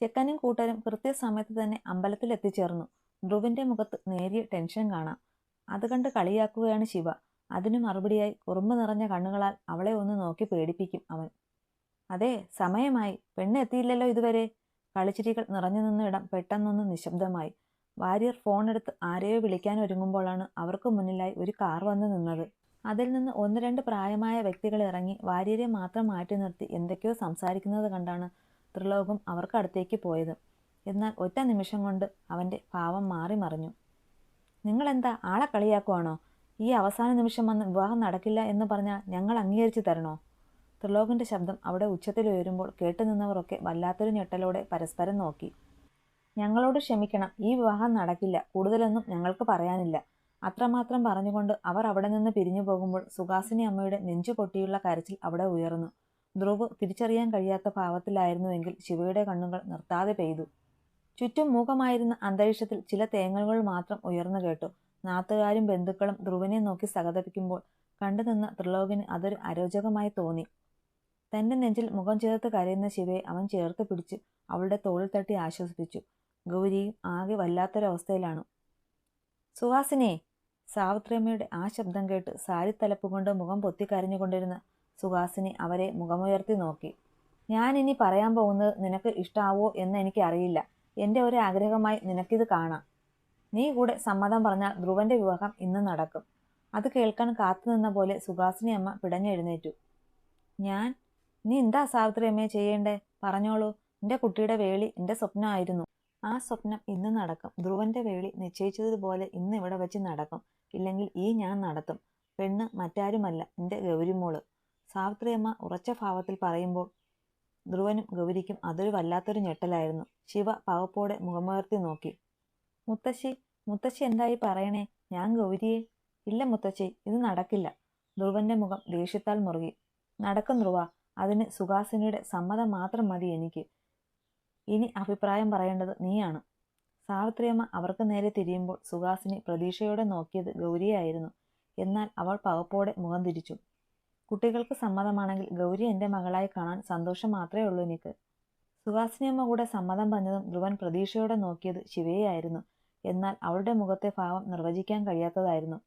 ചെക്കനും കൂട്ടരും കൃത്യസമയത്ത് തന്നെ അമ്പലത്തിൽ എത്തിച്ചേർന്നു ധ്രുവിന്റെ മുഖത്ത് നേരിയ ടെൻഷൻ കാണാം. അത് കണ്ട് കളിയാക്കുകയാണ് ശിവ. അതിനു മറുപടിയായി കുറുമ്പ് നിറഞ്ഞ കണ്ണുകളാൽ അവളെ ഒന്ന് നോക്കി പേടിപ്പിക്കും അവൻ. അതെ സമയമായി. പെണ്ണ് എത്തിയില്ലല്ലോ ഇതുവരെ. കളിച്ചിരികൾ നിറഞ്ഞു നിന്ന ഇടം പെട്ടെന്നൊന്ന് നിശബ്ദമായി. വാര്യർ ഫോണെടുത്ത് ആരെയോ വിളിക്കാൻ ഒരുങ്ങുമ്പോഴാണ് അവർക്ക് മുന്നിലായി ഒരു കാർ വന്ന് നിന്നത്. അതിൽ നിന്ന് ഒന്ന് രണ്ട് പ്രായമായ വ്യക്തികൾ ഇറങ്ങി വാര്യരെ മാത്രം മാറ്റി നിർത്തി എന്തൊക്കെയോ സംസാരിക്കുന്നത് കണ്ടാണ് ത്രിലോകം അവർക്കടുത്തേക്ക് പോയത്. എന്നാൽ ഒറ്റ നിമിഷം കൊണ്ട് അവന്റെ ഭാവം മാറി മറിഞ്ഞു. നിങ്ങളെന്താ ആളെ കളിയാക്കുവാണോ? ഈ അവസാന നിമിഷം വന്ന് വിവാഹം നടക്കില്ല എന്ന് പറഞ്ഞാൽ ഞങ്ങൾ അംഗീകരിച്ചു തരണോ? ത്രിലോകിന്റെ ശബ്ദം അവിടെ ഉച്ചത്തിൽ ഉയരുമ്പോൾ കേട്ടുനിന്നവരൊക്കെ വല്ലാത്തൊരു ഞെട്ടലോടെ പരസ്പരം നോക്കി. ഞങ്ങളോട് ക്ഷമിക്കണം. ഈ വിവാഹം നടക്കില്ല. കൂടുതലൊന്നും ഞങ്ങൾക്ക് പറയാനില്ല. അത്രമാത്രം പറഞ്ഞുകൊണ്ട് അവർ അവിടെ നിന്ന് പിരിഞ്ഞു പോകുമ്പോൾ സുഹാസിനി അമ്മയുടെ നെഞ്ചു പൊട്ടിയുള്ള കരച്ചിൽ അവിടെ ഉയർന്നു. ധ്രുവ് തിരിച്ചറിയാൻ കഴിയാത്ത ഭാവത്തിലായിരുന്നുവെങ്കിൽ ശിവയുടെ കണ്ണുകൾ നിർത്താതെ പെയ്തു. ചുറ്റും മൂകമായിരുന്ന അന്തരീക്ഷത്തിൽ ചില തേങ്ങലുകൾ മാത്രം ഉയർന്നു കേട്ടു. നാട്ടുകാരും ബന്ധുക്കളും ധ്രുവനെ നോക്കി സഹതപിക്കുമ്പോൾ കണ്ടുനിന്ന ത്രിലോകിന് അതൊരു അരോചകമായി തോന്നി. തന്റെ നെഞ്ചിൽ മുഖം ചേർത്ത് കരയുന്ന ശിവയെ അവൻ ചേർത്ത് പിടിച്ച് അവളുടെ തോളിൽ തട്ടി ആശ്വസിപ്പിച്ചു. ഗൗരിയും ആകെ വല്ലാത്തൊരവസ്ഥയിലാണ്. സുഹാസിനെ സാവിത്രിയമ്മയുടെ ആ ശബ്ദം കേട്ട് സാരി തലപ്പുകൊണ്ട് മുഖം പൊത്തിക്കരഞ്ഞുകൊണ്ടിരുന്ന സുഹാസിനി അവരെ മുഖമുയർത്തി നോക്കി. ഞാൻ ഇനി പറയാൻ പോകുന്നത് നിനക്ക് ഇഷ്ടാവോ എന്ന് എനിക്ക് അറിയില്ല എന്റെ ഒരു ആഗ്രഹമായി നിനക്കിത് കാണാം. നീ കൂടെ സമ്മതം പറഞ്ഞാൽ ധ്രുവന്റെ വിവാഹം ഇന്ന് നടക്കും. അത് കേൾക്കാൻ കാത്തുനിന്ന പോലെ സുഹാസിനി അമ്മ പിടഞ്ഞെഴുന്നേറ്റു. ഞാൻ? നീ എന്താ സാവിത്രി അമ്മയെ ചെയ്യേണ്ടേ? പറഞ്ഞോളൂ. എന്റെ കുട്ടിയുടെ വേളി എന്റെ സ്വപ്നമായിരുന്നു. ആ സ്വപ്നം ഇന്ന് നടക്കും. ധ്രുവന്റെ വേളി നിശ്ചയിച്ചതുപോലെ ഇന്ന് ഇവിടെ വെച്ച് നടക്കും. ഇല്ലെങ്കിൽ ഈ ഞാൻ നടത്തും. പെണ്ണ് മറ്റാരുമല്ല. എന്റെ ഗൗരിമോൾ. സാവിത്രിയമ്മ ഉറച്ച ഭാവത്തിൽ പറയുമ്പോൾ ധ്രുവനും ഗൗരിക്കും അതൊരു വല്ലാത്തൊരു ഞെട്ടലായിരുന്നു. ശിവ പകപ്പോടെ മുഖമുയർത്തി നോക്കി. മുത്തശ്ശി മുത്തശ്ശി എന്തായി പറയണേ? ഞാൻ ഗൗരിയെ? ഇല്ല മുത്തശ്ശി ഇത് നടക്കില്ല. ധ്രുവന്റെ മുഖം ദേഷ്യത്താൽ മുറുകി. നടക്കും ധ്രുവ. അതിന് സുഹാസിനിയുടെ സമ്മതം മാത്രം മതി എനിക്ക്. ഇനി അഭിപ്രായം പറയേണ്ടത് നീയാണ് സാവിത്രിയമ്മ അവർക്ക് നേരെ തിരിയുമ്പോൾ സുഹാസിനി പ്രതീക്ഷയോടെ നോക്കിയത് ഗൗരിയായിരുന്നു. എന്നാൽ അവൾ പകപ്പോടെ മുഖം തിരിച്ചു. കുട്ടികൾക്ക് സമ്മതമാണെങ്കിൽ ഗൗരി എന്റെ മകളായി കാണാൻ സന്തോഷം മാത്രമേ ഉള്ളൂ എനിക്ക്. സുഹാസിനിയമ്മ കൂടെ സമ്മതം പറഞ്ഞതും ധ്രുവൻ പ്രതീക്ഷയോടെ നോക്കിയത് ശിവയായിരുന്നു എന്നാൽ അവളുടെ മുഖത്തെ ഭാവം നിർവചിക്കാൻ കഴിയാത്തതായിരുന്നു.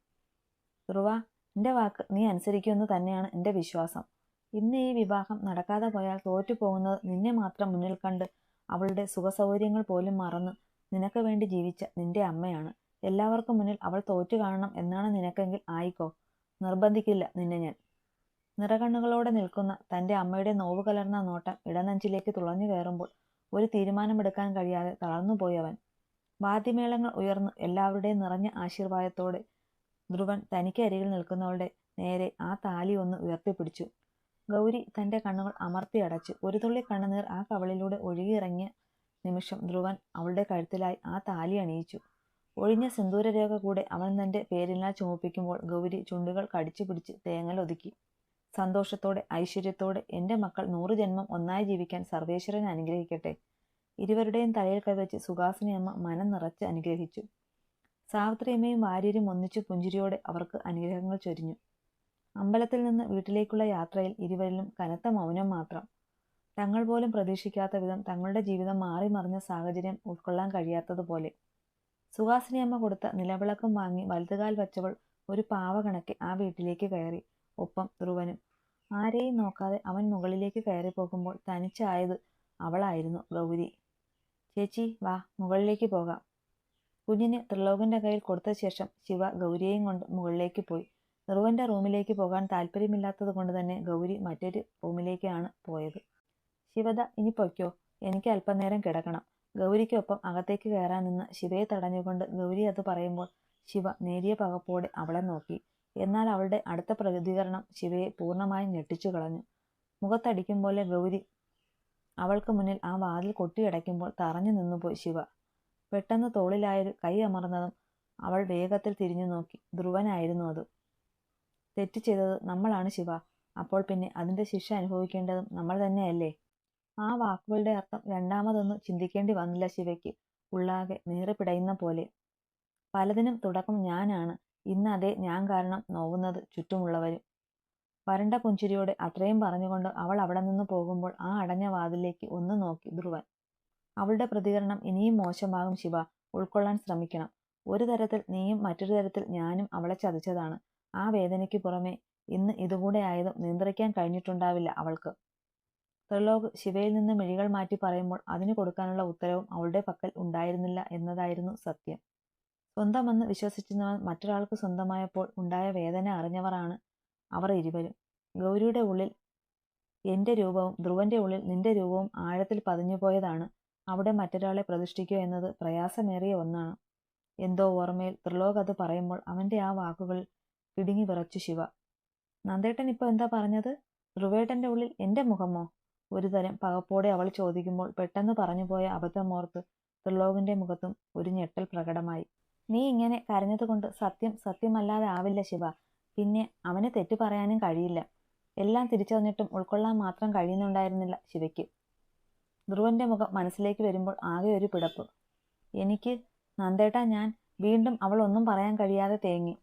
ധ്രുവ എന്റെ വാക്ക് നീ അനുസരിക്കുമെന്ന് തന്നെയാണ് എന്റെ വിശ്വാസം. ഇന്ന് ഈ വിവാഹം നടക്കാതെ പോയാൽ തോറ്റുപോകുന്നത് നിന്നെ മാത്രം മുന്നിൽ കണ്ട് അവളുടെ സുഖസൗകര്യങ്ങൾ പോലും മറന്ന് നിനക്ക് വേണ്ടി ജീവിച്ച നിന്റെ അമ്മയാണ്. എല്ലാവർക്കും മുന്നിൽ അവൾ തോറ്റു കാണണം എന്നാണ് നിനക്കെങ്കിൽ ആയിക്കോ. നിർബന്ധിക്കില്ല നിന്നെ ഞാൻ. നിറകണ്ണുകളോടെ നിൽക്കുന്ന തന്റെ അമ്മയുടെ നോവ് കലർന്ന നോട്ടം ഇടനെഞ്ചിലേക്ക് തുളഞ്ഞു കയറുമ്പോൾ ഒരു തീരുമാനമെടുക്കാൻ കഴിയാതെ തളർന്നുപോയവൻ വാദ്യമേളങ്ങൾ ഉയർന്നു എല്ലാവരുടെയും നിറഞ്ഞ ആശീർവാദത്തോടെ ധ്രുവൻ തനിക്ക് അരികിൽ നിൽക്കുന്നവളുടെ നേരെ ആ താലി ഒന്ന് ഉയർത്തിപ്പിടിച്ചു. ഗൗരി തന്റെ കണ്ണുകൾ അമർത്തി അടച്ചു. ഒരു തുള്ളി കണ്ണുനീർ ആ കവളിലൂടെ ഒഴുകിയിറങ്ങിയ നിമിഷം ധ്രുവൻ അവളുടെ കഴുത്തിലായി ആ താലി അണിയിച്ചു. ഒഴിഞ്ഞ സിന്ദൂരരേഖ കൂടെ അവൻ തന്റെ പേരിനാൽ ചുമപ്പിക്കുമ്പോൾ ഗൗരി ചുണ്ടുകൾ കടിച്ചു പിടിച്ച് തേങ്ങൽ ഒതുക്കി സന്തോഷത്തോടെ ഐശ്വര്യത്തോടെ എന്റെ മക്കൾ നൂറ് ജന്മം ഒന്നായി ജീവിക്കാൻ സർവേശ്വരൻ അനുഗ്രഹിക്കട്ടെ. ഇരുവരുടെയും തലയിൽ കൈവച്ച് സുഹാസിനി അമ്മ മനം നിറച്ച് അനുഗ്രഹിച്ചു. സാവിത്രിയമ്മയും വാര്യരും ഒന്നിച്ചു പുഞ്ചിരിയോടെ അവർക്ക് അനുഗ്രഹങ്ങൾ ചൊരിഞ്ഞു. അമ്പലത്തിൽ നിന്ന് വീട്ടിലേക്കുള്ള യാത്രയിൽ ഇരുവരിലും കനത്ത മൗനം മാത്രം. തങ്ങൾ പോലും പ്രതീക്ഷിക്കാത്ത വിധം തങ്ങളുടെ ജീവിതം മാറി മറിഞ്ഞ സാഹചര്യം ഉൾക്കൊള്ളാൻ കഴിയാത്തതുപോലെ. സുഹാസിനി അമ്മ കൊടുത്ത നിലവിളക്കം വാങ്ങി വലതുകാൽ വച്ചവൾ ഒരു പാവ കണക്കെ ആ വീട്ടിലേക്ക് കയറി. ഒപ്പം ധ്രുവനും ആരെയും നോക്കാതെ അവൻ മുകളിലേക്ക് കയറി പോകുമ്പോൾ തനിച്ചായത് അവളായിരുന്നു ഗൗരി. ചേച്ചി വാ മുകളിലേക്ക് പോകാം. കുഞ്ഞിന് ത്രിലോകന്റെ കയ്യിൽ കൊടുത്ത ശേഷം ശിവ ഗൗരിയെയും കൊണ്ട് മുകളിലേക്ക് പോയി. ധ്രുവന്റെ റൂമിലേക്ക് പോകാൻ താല്പര്യമില്ലാത്തത് കൊണ്ട് തന്നെ ഗൗരി മറ്റൊരു റൂമിലേക്കാണ് പോയത്. ശിവദ ഇനി പൊയ്ക്കോ. എനിക്ക് അല്പനേരം കിടക്കണം. ഗൗരിക്കൊപ്പം അകത്തേക്ക് കയറാൻ നിന്ന് ശിവയെ തടഞ്ഞുകൊണ്ട് ഗൗരി അത് പറയുമ്പോൾ ശിവ നേരിയ പകപ്പോടെ അവളെ നോക്കി. എന്നാൽ അവളുടെ അടുത്ത പ്രതികരണം ശിവയെ പൂർണമായും ഞെട്ടിച്ചു കളഞ്ഞു. മുഖത്തടിക്കും പോലെ ഗൗരി അവൾക്ക് മുന്നിൽ ആ വാതിൽ കൊട്ടിയടയ്ക്കുമ്പോൾ തറഞ്ഞു നിന്നുപോയി ശിവ. പെട്ടെന്ന് തോളിലായൊരു കൈ അമർന്നതും അവൾ വേഗത്തിൽ തിരിഞ്ഞു നോക്കി. ധ്രുവനായിരുന്നു അത്. തെറ്റ് ചെയ്തത് നമ്മളാണ് ശിവ. അപ്പോൾ പിന്നെ അതിന്റെ ശിക്ഷ അനുഭവിക്കേണ്ടതും നമ്മൾ തന്നെയല്ലേ? ആ വാക്കുകളുടെ അർത്ഥം രണ്ടാമതൊന്നും ചിന്തിക്കേണ്ടി വന്നില്ല ശിവയ്ക്ക്. ഉള്ളാകെ നീറിപ്പിടയുന്ന പോലെ. പലതിനും തുടക്കം ഞാനാണ്. ഇന്ന് അതേ ഞാൻ കാരണം നോവുന്നത് ചുറ്റുമുള്ളവരും. വരണ്ട പുഞ്ചിരിയോടെ അത്രയും പറഞ്ഞുകൊണ്ട് അവൾ അവിടെ നിന്ന് പോകുമ്പോൾ ആ അടഞ്ഞ വാതിലേക്ക് ഒന്ന് നോക്കി ധ്രുവൻ. അവളുടെ പ്രതികരണം ഇനിയും മോശമാകും ശിവ. ഉൾക്കൊള്ളാൻ ശ്രമിക്കണം. ഒരു തരത്തിൽ നീയും മറ്റൊരു തരത്തിൽ ഞാനും അവളെ ചതിച്ചതാണ്. ആ വേദനയ്ക്ക് പുറമെ ഇന്ന് ഇതുകൂടെ ആയതും നിയന്ത്രിക്കാൻ കഴിഞ്ഞിട്ടുണ്ടാവില്ല അവൾക്ക്. ത്രിലോക് ശിവയിൽ നിന്ന് മിഴികൾ മാറ്റി പറയുമ്പോൾ അതിന് കൊടുക്കാനുള്ള ഉത്തരവും അവളുടെ പക്കൽ ഉണ്ടായിരുന്നില്ല എന്നതായിരുന്നു സത്യം. സ്വന്തമെന്ന് വിശ്വസിച്ചിരുന്നവൻ മറ്റൊരാൾക്ക് സ്വന്തമായപ്പോൾ ഉണ്ടായ വേദന അറിഞ്ഞവരാണ് അവർ ഇരുവരും. ഗൗരിയുടെ ഉള്ളിൽ എന്റെ രൂപവും ധ്രുവന്റെ ഉള്ളിൽ നിന്റെ രൂപവും ആഴത്തിൽ പതിഞ്ഞുപോയതാണ്. അവിടെ മറ്റൊരാളെ പ്രതിഷ്ഠിക്കുക എന്നത് പ്രയാസമേറിയ ഒന്നാണ്. എന്തോ ഓർമ്മയിൽ ത്രിലോക് അത് പറയുമ്പോൾ അവന്റെ ആ വാക്കുകൾ ഇടുങ്ങി വിറച്ചു ശിവ. നന്ദേട്ടൻ ഇപ്പൊ എന്താ പറഞ്ഞത്? ധ്രുവേട്ടന്റെ ഉള്ളിൽ എന്റെ മുഖമോ? ഒരു തരം പകപ്പോടെ അവൾ ചോദിക്കുമ്പോൾ പെട്ടെന്ന് പറഞ്ഞുപോയ അബദ്ധമോർത്ത് ത്രിലോകിന്റെ മുഖത്തും ഒരു ഞെട്ടൽ പ്രകടമായി. നീ ഇങ്ങനെ കരഞ്ഞതുകൊണ്ട് സത്യം സത്യമല്ലാതെ ആവില്ല ശിവ. പിന്നെ അവന് തെറ്റു പറയാനും കഴിയില്ല. എല്ലാം തിരിച്ചറിഞ്ഞിട്ടും ഉൾക്കൊള്ളാൻ മാത്രം കഴിയുന്നുണ്ടായിരുന്നില്ല ശിവയ്ക്ക്. ധ്രുവന്റെ മുഖം മനസ്സിലേക്ക് വരുമ്പോൾ ആകെ ഒരു പിടപ്പ്. എനിക്ക് നന്ദേട്ടാ ഞാൻ വീണ്ടും അവൾ ഒന്നും പറയാൻ കഴിയാതെ തേങ്ങി.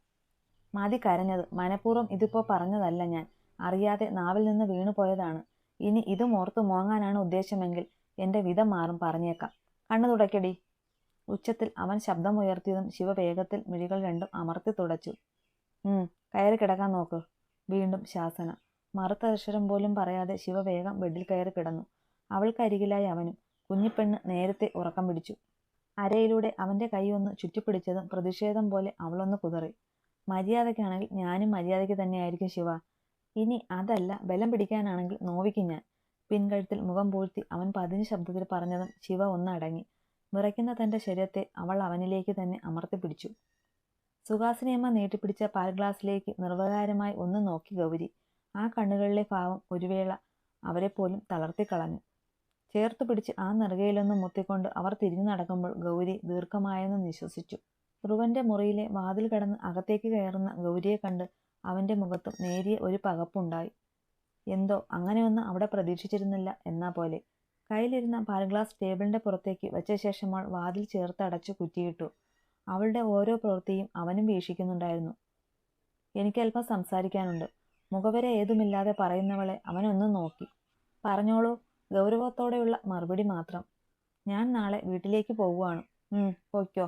മതി കരഞ്ഞത്. മനഃപൂർവം ഇതിപ്പോ പറഞ്ഞതല്ല ഞാൻ. അറിയാതെ നാവിൽ നിന്ന് വീണുപോയതാണ് ഇനി ഇതും ഓർത്ത് മോങ്ങാനാണ് ഉദ്ദേശമെങ്കിൽ എന്റെ വിധം മാറും പറഞ്ഞേക്കാം. കണ്ണു തുടയ്ക്കടി. ഉച്ചത്തിൽ അവൻ ശബ്ദമുയർത്തിയതും ശിവ വേഗത്തിൽ മിഴികൾ രണ്ടും അമർത്തി തുടച്ചു. കയറി കിടക്കാൻ നോക്ക്. വീണ്ടും ശാസന. മറുത്ത അക്ഷരം പോലും പറയാതെ ശിവ വേഗം ബെഡിൽ കയറി കിടന്നു. അവൾക്കരികിലായി അവനും. കുഞ്ഞിപ്പെണ്ണ് നേരത്തെ ഉറക്കം പിടിച്ചു. അരയിലൂടെ അവന്റെ കൈ ഒന്ന് ചുറ്റിപ്പിടിച്ചതും പ്രതിഷേധം പോലെ അവളൊന്ന് കുതറി. മര്യാദയ്ക്കാണെങ്കിൽ ഞാനും മര്യാദയ്ക്ക് തന്നെയായിരിക്കും ശിവ. ഇനി അതല്ല ബലം പിടിക്കാനാണെങ്കിൽ നോവിക്കും ഞാൻ. പിൻകഴുത്തിൽ മുഖം പൂഴ്ത്തി അവൻ പതിഞ്ഞ ശബ്ദത്തിൽ പറഞ്ഞതും ശിവ ഒന്നടങ്ങി വിറയ്ക്കുന്ന തന്റെ ശരീരത്തെ അവൾ അവനിലേക്ക് തന്നെ അമർത്തി പിടിച്ചു. സുഹാസിനിയമ്മ നീട്ടിപ്പിടിച്ച പാൽ ഗ്ലാസ്സിലേക്ക് നിർവകാരമായി ഒന്ന് നോക്കി ഗൗരി. ആ കണ്ണുകളിലെ ഭാവം ഒരു വേള അവരെ പോലും തളർത്തിക്കളഞ്ഞു ചേർത്ത് പിടിച്ച് ആ നെറുകയിലൊന്ന് മുത്തിക്കൊണ്ട് അവർ തിരിഞ്ഞു നടക്കുമ്പോൾ ഗൗരി ദീർഘമായെന്ന് നിശ്വസിച്ചു. ധ്രുവന്റെ മുറിയിലെ വാതിൽ കടന്ന് അകത്തേക്ക് കയറുന്ന ഗൗരിയെ കണ്ട് അവന്റെ മുഖത്തും നേരിയ ഒരു പകപ്പുണ്ടായി. എന്തോ അങ്ങനെയൊന്നും അവിടെ പ്രതീക്ഷിച്ചിരുന്നില്ല എന്നാ പോലെ. കയ്യിലിരുന്ന പാൽ ഗ്ലാസ് ടേബിളിന്റെ പുറത്തേക്ക് വെച്ച ശേഷം അവൾ വാതിൽ ചേർത്ത് അടച്ചു കുറ്റിയിട്ടു. അവളുടെ ഓരോ പ്രവൃത്തിയും അവനും വീക്ഷിക്കുന്നുണ്ടായിരുന്നു. എനിക്കല്പം സംസാരിക്കാനുണ്ട്. മുഖവരെ ഏതുമില്ലാതെ പറയുന്നവളെ അവനൊന്ന് നോക്കി. പറഞ്ഞോളൂ ഗൗരവത്തോടെയുള്ള മറുപടി മാത്രം. ഞാൻ നാളെ വീട്ടിലേക്ക് പോവുകയാണ്. പൊയ്ക്കോ.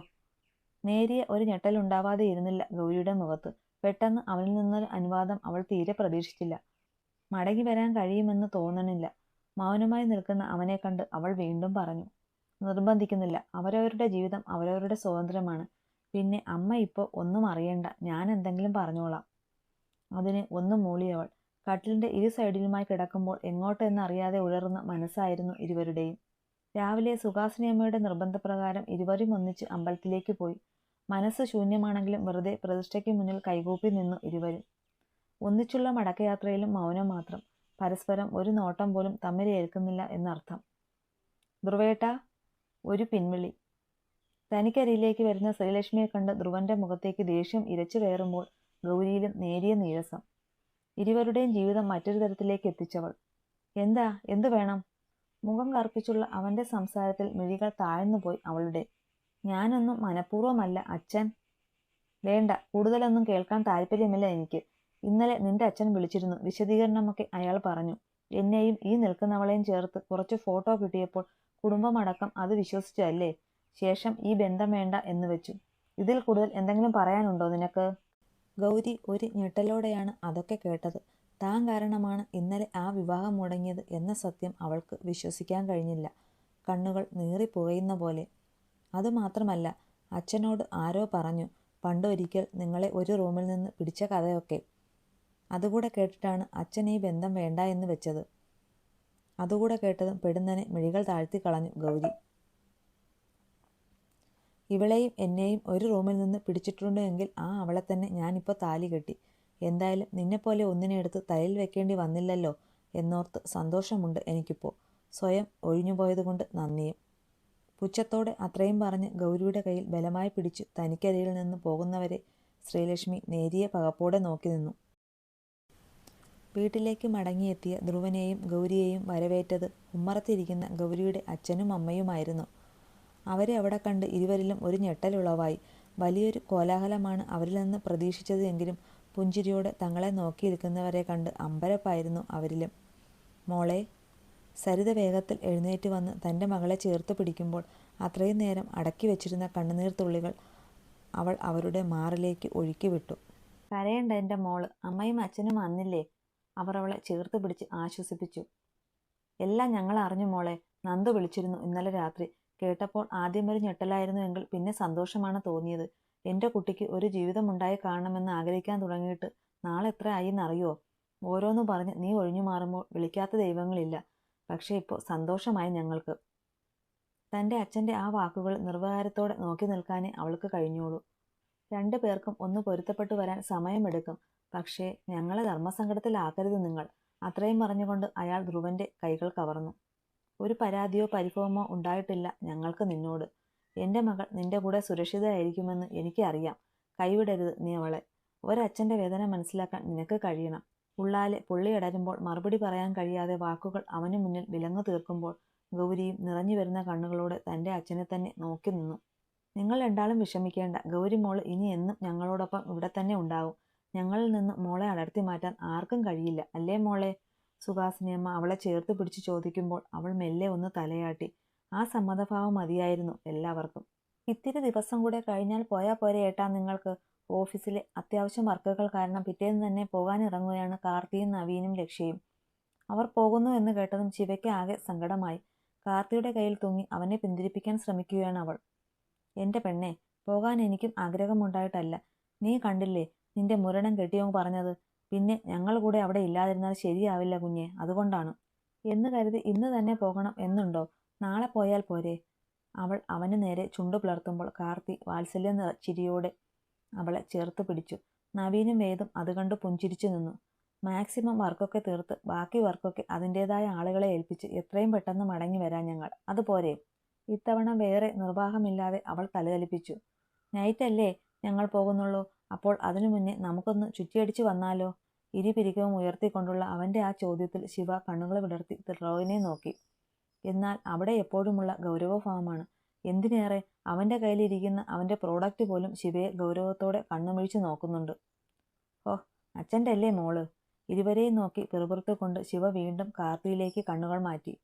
നേരിയ ഒരു ഞെട്ടലുണ്ടാവാതെ ഇരുന്നില്ല ഗൗരിയുടെ മുഖത്ത്. പെട്ടെന്ന് അവനിൽ നിന്നൊരു അനുവാദം അവൾ തീരെ പ്രതീക്ഷിച്ചില്ല. മടങ്ങി വരാൻ കഴിയുമെന്ന് തോന്നണില്ല. മൗനമായി നിൽക്കുന്ന അവനെ കണ്ട് അവൾ വീണ്ടും പറഞ്ഞു നിർബന്ധിക്കുന്നില്ല. അവരവരുടെ ജീവിതം അവരവരുടെ സ്വാതന്ത്ര്യമാണ്. പിന്നെ അമ്മ ഇപ്പോൾ ഒന്നും അറിയണ്ട. ഞാൻ എന്തെങ്കിലും പറഞ്ഞോളാം. അതിന് ഒന്നും മൂളിയവൾ. കട്ടിലിന്റെ ഇരു സൈഡിലുമായി കിടക്കുമ്പോൾ എങ്ങോട്ടെന്ന് അറിയാതെ ഉഴറുന്ന മനസ്സായിരുന്നു ഇരുവരുടെയും. രാവിലെ സുഹാസിനിയമ്മയുടെ നിർബന്ധപ്രകാരം ഇരുവരും ഒന്നിച്ച് അമ്പലത്തിലേക്ക് പോയി. മനസ്സ് ശൂന്യമാണെങ്കിലും വെറുതെ പ്രതിഷ്ഠയ്ക്ക് മുന്നിൽ കൈകൂപ്പി നിന്നു ഇരുവരും. ഒന്നിച്ചുള്ള മടക്കയാത്രയിലും മൗനം മാത്രം. പരസ്പരം ഒരു നോട്ടം പോലും തമ്മിൽ ഏൽക്കുന്നില്ല എന്നർത്ഥം. ധ്രുവേട്ട ഒരു പിൻവിളി. തനിക്കരിയിലേക്ക് വരുന്ന ശ്രീലക്ഷ്മിയെ കണ്ട് ധ്രുവന്റെ മുഖത്തേക്ക് ദേഷ്യം ഇരച്ചു കയറുമ്പോൾ ഗൗരിയിലും നേരിയ നീരസം. ഇരുവരുടെയും ജീവിതം മറ്റൊരു തരത്തിലേക്ക് എത്തിച്ചവൾ. എന്താ? എന്തു വേണം? മുഖം കറുപ്പിച്ചുള്ള അവന്റെ സംസാരത്തിൽ മിഴികൾ താഴ്ന്നുപോയി അവളുടെ. ഞാനൊന്നും മനഃപൂർവമല്ല അച്ഛൻ. വേണ്ട കൂടുതലൊന്നും കേൾക്കാൻ താല്പര്യമില്ല എനിക്ക്. ഇന്നലെ നിന്റെ അച്ഛൻ വിളിച്ചിരുന്നു. വിശദീകരണമൊക്കെ അയാൾ പറഞ്ഞു. എന്നെയും ഈ നിൽക്കുന്നവളെയും ചേർത്ത് കുറച്ച് ഫോട്ടോ കിട്ടിയപ്പോൾ കുടുംബമടക്കം അത് വിശ്വസിച്ചല്ലേ ശേഷം ഈ ബന്ധം വേണ്ട എന്ന് വെച്ചു. ഇതിൽ കൂടുതൽ എന്തെങ്കിലും പറയാനുണ്ടോ നിനക്ക്? ഗൗരി ഒരു ഞെട്ടലോടെയാണ് അതൊക്കെ കേട്ടത്. താൻ കാരണമാണ് ഇന്നലെ ആ വിവാഹം മുടങ്ങിയത് എന്ന സത്യം അവൾക്ക് വിശ്വസിക്കാൻ കഴിഞ്ഞില്ല. കണ്ണുകൾ നീറിപ്പുകയുന്ന പോലെ. അതുമാത്രമല്ല അച്ഛനോട് ആരോ പറഞ്ഞു പണ്ടൊരിക്കൽ നിങ്ങളെ ഒരു റൂമിൽ നിന്ന് പിടിച്ച കഥയൊക്കെ അതുകൂടെ കേട്ടിട്ടാണ് അച്ഛൻ ഈ ബന്ധം വേണ്ട എന്ന് വെച്ചത്. അതുകൂടെ കേട്ടതും പെടുന്നനെ മിഴികൾ താഴ്ത്തി കളഞ്ഞു ഗൗരി. ഇവളെയും എന്നെയും ഒരു റൂമിൽ നിന്ന് പിടിച്ചിട്ടുണ്ട് എങ്കിൽ ആ അവളെ തന്നെ ഞാനിപ്പോൾ താലി കെട്ടി. എന്തായാലും നിന്നെപ്പോലെ ഒന്നിനെ എടുത്ത് തലയിൽ വെക്കേണ്ടി വന്നില്ലല്ലോ എന്നോർത്ത് സന്തോഷമുണ്ട് എനിക്കിപ്പോൾ സ്വയം ഒഴിഞ്ഞുപോയതുകൊണ്ട് നന്ദിയും. പുച്ഛത്തോടെ അത്രയും പറഞ്ഞ് ഗൗരിയുടെ കയ്യിൽ ബലമായി പിടിച്ചു തനിക്കരിയിൽ നിന്ന് പോകുന്നവരെ ശ്രീലക്ഷ്മി നേരിയ പകപ്പോടെ നോക്കി നിന്നു. വീട്ടിലേക്ക് മടങ്ങിയെത്തിയ ധ്രുവനെയും ഗൗരിയെയും വരവേറ്റത് ഉമ്മറത്തിരിക്കുന്ന ഗൗരിയുടെ അച്ഛനും അമ്മയുമായിരുന്നു. അവരെ അവിടെ കണ്ട് ഇരുവരിലും ഒരു ഞെട്ടലുളവായി. വലിയൊരു കോലാഹലമാണ് അവരിൽ നിന്ന് പ്രതീക്ഷിച്ചത് എങ്കിലും പുഞ്ചിരിയോടെ തങ്ങളെ നോക്കിയിരിക്കുന്നവരെ കണ്ട് അമ്പരപ്പായിരുന്നു അവരിലും. മോളെ സരിത വേഗത്തിൽ എഴുന്നേറ്റ് വന്ന് തന്റെ മകളെ ചേർത്ത് പിടിക്കുമ്പോൾ അത്രയും നേരം അടക്കി വെച്ചിരുന്ന കണ്ണുനീർ തുള്ളികൾ അവൾ അവരുടെ മാറിലേക്ക് ഒഴുക്കി വിട്ടു. കരയണ്ട എന്റെ മോൾ അമ്മയും അച്ഛനും വന്നില്ലേ? അവർ അവളെ ചേർത്ത് പിടിച്ച് ആശ്വസിപ്പിച്ചു. എല്ലാം ഞങ്ങൾ അറിഞ്ഞു മോളെ. നന്ദു വിളിച്ചിരുന്നു ഇന്നലെ രാത്രി. കേട്ടപ്പോൾ ആദ്യം ഒരു ഞെട്ടലായിരുന്നു എങ്കിൽ പിന്നെ സന്തോഷമാണ് തോന്നിയത്. എന്റെ കുട്ടിക്ക് ഒരു ജീവിതമുണ്ടായി കാണണമെന്ന് ആഗ്രഹിക്കാൻ തുടങ്ങിയിട്ട് നാളെ എത്ര ആയി എന്നറിയോ ഓരോന്ന് പറഞ്ഞ് നീ ഒഴിഞ്ഞു മാറുമ്പോൾ വിളിക്കാത്ത ദൈവങ്ങളില്ല. പക്ഷേ ഇപ്പോൾ സന്തോഷമായി ഞങ്ങൾക്ക്. തന്റെ അച്ഛന്റെ ആ വാക്കുകൾ നിർവകാരത്തോടെ നോക്കി നിൽക്കാനേ അവൾക്ക് കഴിഞ്ഞോളൂ. രണ്ടു പേർക്കും ഒന്ന് പൊരുത്തപ്പെട്ടു വരാൻ സമയമെടുക്കും. പക്ഷേ ഞങ്ങളെ ധർമ്മസങ്കടത്തിലാക്കരുത് നിങ്ങൾ. അത്രയും പറഞ്ഞുകൊണ്ട് അയാൾ ധ്രുവന്റെ കൈകൾ കവർന്നു. ഒരു പരാതിയോ പരിഭവമോ ഉണ്ടായിട്ടില്ല ഞങ്ങൾക്ക് നിന്നോട്. എന്റെ മകൾ നിന്റെ കൂടെ സുരക്ഷിതയായിരിക്കുമെന്ന് എനിക്കറിയാം. കൈവിടരുത് നീ അവളെ. ഒരച്ഛന്റെ വേദന മനസ്സിലാക്കാൻ നിനക്ക് കഴിയണം. ഉള്ളാലെ പുള്ളിയടരുമ്പോൾ മറുപടി പറയാൻ കഴിയാതെ വാക്കുകൾ അവനു മുന്നിൽ വിലങ്ങു തീർക്കുമ്പോൾ ഗൗരിയും നിറഞ്ഞു വരുന്ന കണ്ണുകളോടെ തന്റെ അച്ഛനെ തന്നെ നോക്കി നിന്നു. നിങ്ങൾ രണ്ടാളും വിഷമിക്കേണ്ട. ഗൗരി മോൾ ഇനി എന്നും ഞങ്ങളോടൊപ്പം ഇവിടെ തന്നെ ഉണ്ടാവും. ഞങ്ങളിൽ നിന്ന് മോളെ അടർത്തി മാറ്റാൻ ആർക്കും കഴിയില്ല. അല്ലേ മോളെ? സുഹാസിനിയമ്മ അവളെ ചേർത്ത് പിടിച്ച് ചോദിക്കുമ്പോൾ അവൾ മെല്ലെ ഒന്ന് തലയാട്ടി. ആ സമ്മതഭാവം മതിയായിരുന്നു എല്ലാവർക്കും. ഇത്തിരി ദിവസം കൂടെ കഴിഞ്ഞാൽ പോയാൽ പോരെ ഏട്ടാ നിങ്ങൾക്ക്. ഓഫീസിലെ അത്യാവശ്യം വർക്കുകൾ കാരണം പിറ്റേന്ന് തന്നെ പോകാനിറങ്ങുകയാണ് കാർത്തിയും നവീനും ലക്ഷ്യയും. അവർ പോകുന്നു എന്ന് കേട്ടതും ശിവയ്ക്ക് ആകെ സങ്കടമായി. കാർത്തിയുടെ കയ്യിൽ തൂങ്ങി അവനെ പിന്തിരിപ്പിക്കാൻ ശ്രമിക്കുകയാണ് അവൾ. എന്റെ പെണ്ണെ പോകാൻ എനിക്കും ആഗ്രഹമുണ്ടായിട്ടല്ല. നീ കണ്ടില്ലേ നിന്റെ മുരണം കെട്ടിയോ പറഞ്ഞത് പിന്നെ ഞങ്ങൾ കൂടെ അവിടെ ഇല്ലാതിരുന്നാൽ ശരിയാവില്ല കുഞ്ഞെ അതുകൊണ്ടാണ്. എന്ന് കരുതി ഇന്ന് തന്നെ പോകണം എന്നുണ്ടോ? നാളെ പോയാൽ പോരെ. അവൾ അവന് നേരെ ചുണ്ടു പുലർത്തുമ്പോൾ കാർത്തി വാത്സല്യ ചിരിയോടെ അവളെ ചേർത്ത് പിടിച്ചു. നവീനും വേദും അത് കണ്ട് പുഞ്ചിരിച്ചു നിന്നു. മാക്സിമം വർക്കൊക്കെ തീർത്ത് ബാക്കി വർക്കൊക്കെ അതിന്റെതായ ആളുകളെ ഏൽപ്പിച്ച് എത്രയും പെട്ടെന്ന് മടങ്ങി വരാൻ ഞങ്ങൾ. അതുപോരെ ഇത്തവണ വേറെ നിർവാഹമില്ലാതെ അവൾ തലചലിപ്പിച്ചു നൈറ്റല്ലേ ഞങ്ങൾ പോകുന്നുള്ളൂ? അപ്പോൾ അതിനു മുന്നേ നമുക്കൊന്ന് ചുറ്റിയടിച്ചു വന്നാലോ? ഇരുപിരിക്കവും ഉയർത്തിക്കൊണ്ടുള്ള അവന്റെ ആ ചോദ്യത്തിൽ ശിവ കണ്ണുകൾ വിടർത്തി ത്രിലോകിനെ നോക്കി. എന്നാൽ അവിടെ എപ്പോഴുമുള്ള ഗൗരവഭാവമാണ്. എന്തിനേറെ അവന്റെ കയ്യിലിരിക്കുന്ന അവന്റെ പ്രോഡക്റ്റ് പോലും ശിവയെ ഗൗരവത്തോടെ കണ്ണുമിഴിച്ച് നോക്കുന്നുണ്ട്. ഓ അച്ഛന്റെ അല്ലേ മോൾ? ഇരുവരെയും നോക്കി പിറുപിറുത്തുകൊണ്ട് ശിവ വീണ്ടും കാർത്തിയിലേക്ക് കണ്ണുകൾ മാറ്റി.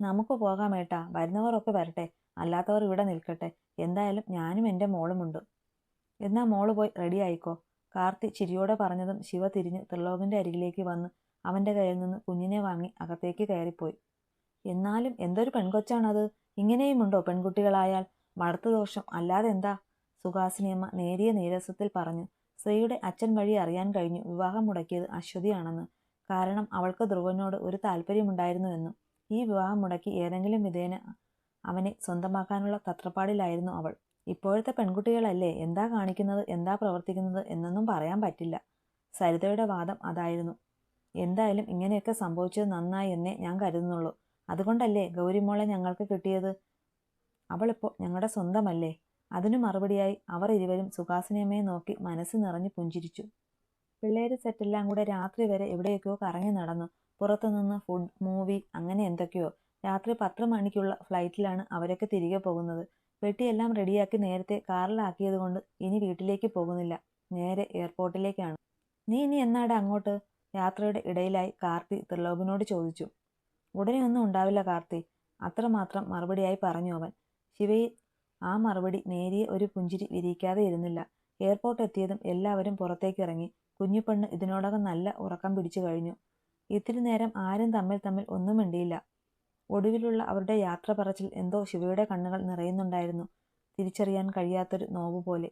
നമുക്ക് പോകാം ഏട്ടാ വരുന്നവരൊക്കെ വരട്ടെ അല്ലാത്തവർ ഇവിടെ നിൽക്കട്ടെ. എന്തായാലും ഞാനും എന്റെ മോളുമുണ്ട്. എന്നാ മോൾ പോയി റെഡി ആയിക്കോ? കാർത്തി ചിരിയോടെ പറഞ്ഞതും ശിവ തിരിഞ്ഞ് ത്രിലോകിന്റെ അരികിലേക്ക് വന്ന് അവന്റെ കയ്യിൽ നിന്ന് കുഞ്ഞിനെ വാങ്ങി അകത്തേക്ക് കയറിപ്പോയി. എന്നാലും എന്തൊരു പെൺകൊച്ചാണത്? ഇങ്ങനെയുമുണ്ടോ പെൺകുട്ടികളായാൽ? വളർത്തുദോഷം അല്ലാതെ എന്താ? സുഹാസിനിയമ്മ നേരിയ നീരസത്തിൽ പറഞ്ഞു സ്ത്രീയുടെ അച്ഛൻ വഴി അറിയാൻ കഴിഞ്ഞു. വിവാഹം മുടക്കിയത് അശ്വതിയാണെന്ന്. കാരണം അവൾക്ക് ധ്രുവനോട് ഒരു താല്പര്യമുണ്ടായിരുന്നുവെന്നും ഈ വിവാഹം മുടക്കി ഏതെങ്കിലും വിധേന അവനെ സ്വന്തമാക്കാനുള്ള തത്രപ്പാടിലായിരുന്നു അവൾ. ഇപ്പോഴത്തെ പെൺകുട്ടികളല്ലേ? എന്താ കാണിക്കുന്നത്? എന്താ പ്രവർത്തിക്കുന്നത്? എന്നൊന്നും പറയാൻ പറ്റില്ല. സരിതയുടെ വാദം അതായിരുന്നു. എന്തായാലും ഇങ്ങനെയൊക്കെ സംഭവിച്ചത് നന്നായി എന്നേ ഞാൻ കരുതുന്നുള്ളൂ. അതുകൊണ്ടല്ലേ ഗൗരിമോളെ ഞങ്ങൾക്ക് കിട്ടിയത്? അവളിപ്പോൾ ഞങ്ങളുടെ സ്വന്തമല്ലേ? അതിനു മറുപടിയായി അവർ ഇരുവരും സുഹാസിനിയമ്മയെ നോക്കി മനസ്സ് നിറഞ്ഞു പുഞ്ചിരിച്ചു. പിള്ളേര് സെറ്റെല്ലാം കൂടെ രാത്രി വരെ എവിടെയൊക്കെയോ കറങ്ങി നടന്നു. പുറത്തുനിന്ന് ഫുഡ് മൂവി അങ്ങനെ എന്തൊക്കെയോ. രാത്രി പത്ത് മണിക്കുള്ള ഫ്ലൈറ്റിലാണ് അവരൊക്കെ തിരികെ പോകുന്നത്. പെട്ടിയെല്ലാം റെഡിയാക്കി നേരത്തെ കാറിലാക്കിയത് കൊണ്ട് ഇനി വീട്ടിലേക്ക് പോകുന്നില്ല. നേരെ എയർപോർട്ടിലേക്കാണ്. നീ ഇനി എന്നാടെ അങ്ങോട്ട്? യാത്രയുടെ ഇടയിലായി കാർത്തി ത്രിലോകിനോട് ചോദിച്ചു. ഉടനെ ഒന്നും ഉണ്ടാവില്ല കാർത്തി. അത്രമാത്രം മറുപടിയായി പറഞ്ഞു അവൻ. ശിവയിൽ ആ മറുപടി നേരിയ ഒരു പുഞ്ചിരി വിരിയിക്കാതെ ഇരുന്നില്ല. എയർപോർട്ട് എത്തിയതും എല്ലാവരും പുറത്തേക്ക് ഇറങ്ങി. കുഞ്ഞുപെണ്ണ് ഇതിനോടകം നല്ല ഉറക്കം പിടിച്ചു കഴിഞ്ഞു. ഇത്തിരി നേരം ആരും തമ്മിൽ തമ്മിൽ ഒന്നും മിണ്ടിയില്ല. ഒടുവിലുള്ള അവരുടെ യാത്ര പറച്ചിൽ എന്തോ ശിവയുടെ കണ്ണുകൾ നിറയുന്നുണ്ടായിരുന്നു. തിരിച്ചറിയാൻ കഴിയാത്തൊരു നോവ് പോലെ